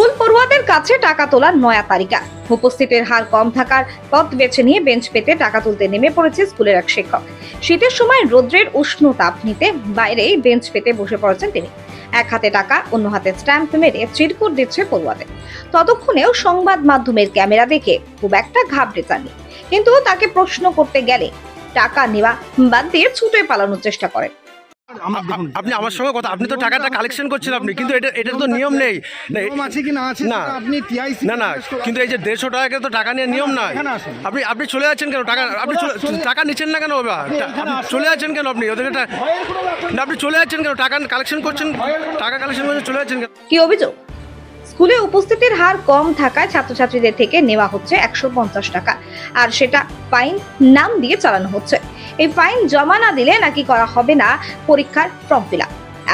School পড়ুয়াদের কাছে টাকা তোলার নয়া তালিকা। উপস্থিতের হার কম থাকার পথ বেছে নিয়ে বেঞ্চ পেতে টাকা তুলতে নেমে পড়েছে স্কুলের এক শিক্ষক। শীতের সময় রোদ্রের উষ্ণ তাপ নিতে বাইরে বেঞ্চ পেতে বসে পড়েছেন তিনি। এক হাতে টাকা, অন্য হাতে স্ট্যাম্প মেরে চিরকুট দিচ্ছে পড়ুয়াদের। ততক্ষণেও সংবাদ মাধ্যমের ক্যামেরা দেখে খুব একটা ঘাবড়ে যাননি। কিন্তু তাকে প্রশ্ন করতে গেলে টাকা নেওয়া বাদ দিয়ে ছুটে পালানোর চেষ্টা করেন। আপনি আমার সঙ্গে কথা আপনি তো টাকাটা কালেকশন করছেন আপনি কিন্তু এটা এটা তো নিয়ম নেই। না, আছে কি? না আছে না। আপনি টিআইসি না না কিন্তু এই যে দেড়শো টাকা তো টাকা নিয়ে নিয়ম নয়। আপনি আপনি চলে যাচ্ছেন কেন? টাকা আপনি টাকা নিচ্ছেন না কেন বাবা। চলে যাচ্ছেন কেন আপনি? ওদের না আপনি চলে যাচ্ছেন কেন? টাকা কালেকশন করছেন টাকা কালেকশন করছেন চলে যাচ্ছেন কেন? কি অভিযোগ? স্কুলে উপস্থিতির হার কম থাকায় ছাত্রছাত্রীদের থেকে নেওয়া হচ্ছে একশো পঞ্চাশ টাকা। আর সেটা ফাইন নাম দিয়ে চালানো হচ্ছে। এই ফাইন জমা না দিলে নাকি করা হবে না পরীক্ষার ফর্ম ফিল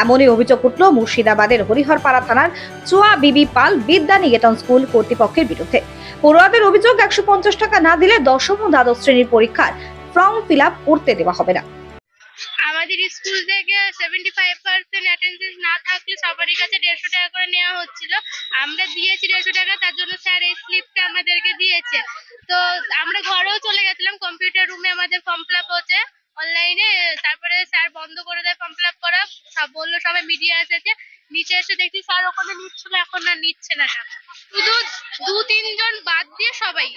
এমনই অভিযোগ উঠল মুর্শিদাবাদের হরিহরপাড়া থানার চুয়া বিবি পাল বিদ্যা নিকেতন স্কুল কর্তৃপক্ষের বিরুদ্ধে। পড়ুয়াদের অভিযোগ একশো পঞ্চাশ টাকা না দিলে দশম ও দ্বাদশ শ্রেণির পরীক্ষার ফর্ম ফিল করতে দেওয়া হবে না। আমাদের স্কুল থেকে সেভেন্টি ফাইভ পার্সেন্ট অ্যাটেন্ডেন্স না থাকলে সবারই কাছে দেড়শো টাকা করে নেওয়া হচ্ছিল। আমরা দিয়েছি দেড়শো টাকা, তার জন্য স্যার এই স্লিপটা আমাদেরকে দিয়েছে। তো আমরা ঘরেও চলে গেছিলাম কম্পিউটার রুমে আমাদের ফর্ম ফিল আপ হচ্ছে। অনলাইনে তারপরে স্যার বন্ধ করে দেয় ফর্ম ফিল আপ করা, সব বলল, সবাই মিডিয়া এসেছে। নিচে এসে দেখছি স্যার ওখানে নিচ্ছিল, এখন আর নিচ্ছে না শুধু দু, তিনজন বাদ দিয়ে সবাই।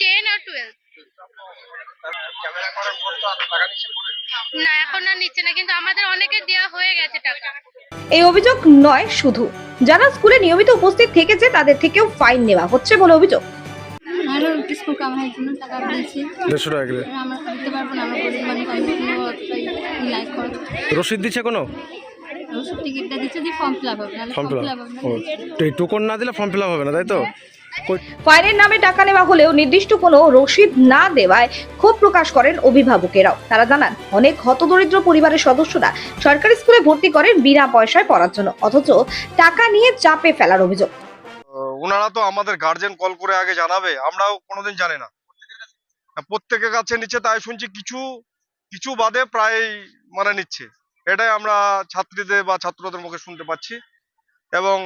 টেন আর টুয়েলভ না, এখন আর নিচ্ছে না, কিন্তু আমাদের হয়ে গেছে টাকা। এই অভিযোগ নয় শুধু। যারা স্কুলে নিয়মিত উপস্থিত থেকেছে, তাদের থেকেও ফাইন নেওয়া হচ্ছে বলে অভিযোগ। স্কুল কামানোর জন্য টাকা দিয়েছি। দেড়শো টাকা আর আমরা দিতে পারব না আমরা গরিব মানুষ আমি কোনো লাইক রসিদ দিচ্ছে কোনো? ওষুধ টিকিটটা দিচ্ছে দিয়ে ফর্ম ফিল আপ হবে নাহলে form form fill fill up হবে না। টোকন দিলে ফর্ম ফিল আপ হবে না তাই তো? ফাইনের নামে টাকা নেওয়া হলেও নির্দিষ্ট কোনো রসিদ না দেওয়ায় ক্ষোভ প্রকাশ করেন অভিভাবকেরাও। তারা জানান অনেক হতদরিদ্র পরিবারের সদস্যরা সরকারি স্কুলে ভর্তি করেন বিনা পয়সায় পড়ার জন্য অথচ টাকা নিয়ে চাপে ফেলার অভিযোগ। ওনারা তো আমাদের গার্জেন কল করে আগে জানাবে, আমরাও কোনোদিন জানি না। প্রত্যেকের কাছে নিচ্ছে, তাই শুনছি কিছু কিছু বাদে প্রায় মানে নিচ্ছে। এটাই আমরা ছাত্রীদের বা ছাত্রদের মুখে শুনতে পাচ্ছি। এবং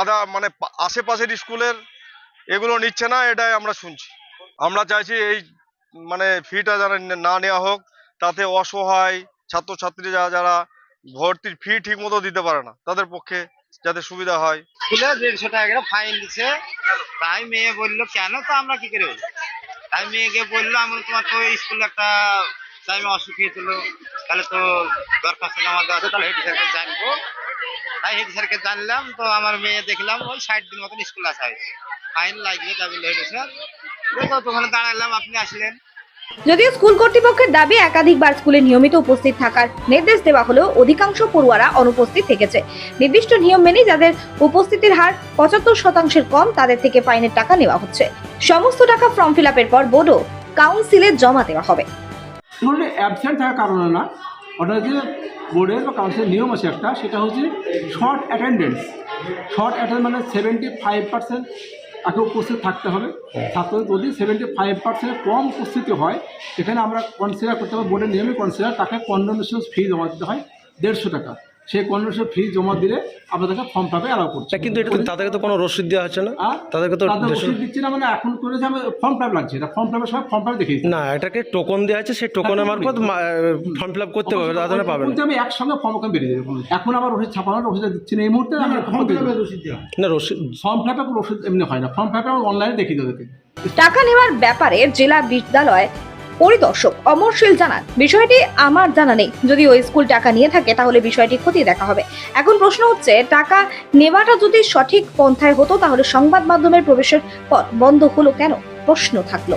আদা মানে আশেপাশের স্কুলের এগুলো নিচ্ছে না, এটাই আমরা শুনছি। আমরা চাইছি এই মানে ফিটা যেন না নেওয়া হোক, তাতে অসহায় ছাত্রছাত্রীরা যারা ভর্তির ফি ঠিক মতো দিতে পারে না, তাদের পক্ষে যাতে সুবিধা হয়। স্কুলে দেড়শো টাকা করে ফাইন দিছে। তাই মেয়ে বলল, কেন তো আমরা কি করে তাই মেয়েকে বলল আমরা তোমার তো স্কুলে একটা টাইমে অসুখ হয়েছিল। তাহলে তো দরখাস্ত জমা দেওয়া আছে তাহলে হেড স্যারকে জানব। তাই হেড স্যারকে জানলাম, তো আমার মেয়ে দেখলাম, ওই ষাট দিন মতন স্কুল আসা হয়েছে ফাইন লাগবে তা বলল হেড স্যার। তো ওখানে দাঁড়ালাম আপনি আসলেন। যদিও স্কুল কর্তৃপক্ষের দাবি একাধিকবার স্কুলে নিয়মিত উপস্থিত থাকার নির্দেশ দেওয়া হলেও অধিকাংশ পড়ুয়ারা অনুপস্থিত থেকেছে। নির্দিষ্ট নিয়ম মেনে যাদের উপস্থিতির হার পঁচাত্তর শতাংশের কম, তাদের থেকে ফাইনের টাকা নেওয়া হচ্ছে। সমস্ত টাকা ফর্ম ফিল আপের পর বোর্ডও কাউন্সিলে জমা দেওয়া হবে। অ্যাবসেন্ট থাকার কারণে না। ওটা বোর্ডের বা কাউন্সিলের নিয়ম আছে একটা, সেটা হচ্ছে শর্ট অ্যাটেন্ডেন্স শর্ট অ্যাটেন্ড মানে সেভেন্টি ফাইভ পার্সেন্ট তাকে উপস্থিত থাকতে হবে। ছাত্রদের যদি সেভেন্টি ফাইভ পার্সেন্ট কম উপস্থিতি হয় সেখানে আমরা কনসিডার করতে হবে বোর্ডের নিয়মে কনসিডার তাকে কন্ডোনেশন ফি জমা দিতে হয় দেড়শো টাকা। সেই কন্ডোনেশন ফি জমা দিলে আমরা তাকে ফর্ম পাবে অ্যালাউ করছি। তা কিন্তু এটা তাদেরকে তো কোনো রসিদ দেওয়া হচ্ছে না। আর তাদেরকে তো রসিদ দিচ্ছি না মানে এখন করেছে আমি ফর্ম ফিল লাগছে। এটা ফর্ম ফিল সব ফর্ম ফিল দেখি না এটাকে টোকন দেওয়া আছে সেই টোকনের মারফত ফর্ম ফিল আপ করতে হবে তাহলে পাবেন। আমি একসঙ্গে ফর্ম ওখানে বেরিয়ে যাবে এখন আবার ওষুধ ছাপানোর ওষুধ দিচ্ছি না। এই মুহূর্তে আমি ফর্ম না রসিদ ফর্ম কোনো ওষুধ এমনি হয় না। ফর্ম আমরা অনলাইনে দেখি দেবো। ওদেরকে টাকা নেওয়ার ব্যাপারে জেলা বিদ্যালয় পরিদর্শক অমর অমরশীল জানান, বিষয়টি আমার জানা নেই। যদি ওই স্কুল টাকা নিয়ে থাকে, তাহলে বিষয়টি খতিয়ে দেখা হবে। এখন প্রশ্ন হচ্ছে, টাকা নেওয়াটা যদি সঠিক পন্থায় হতো, তাহলে সংবাদ মাধ্যমের প্রবেশের পথ বন্ধ হলো কেন? প্রশ্ন থাকল।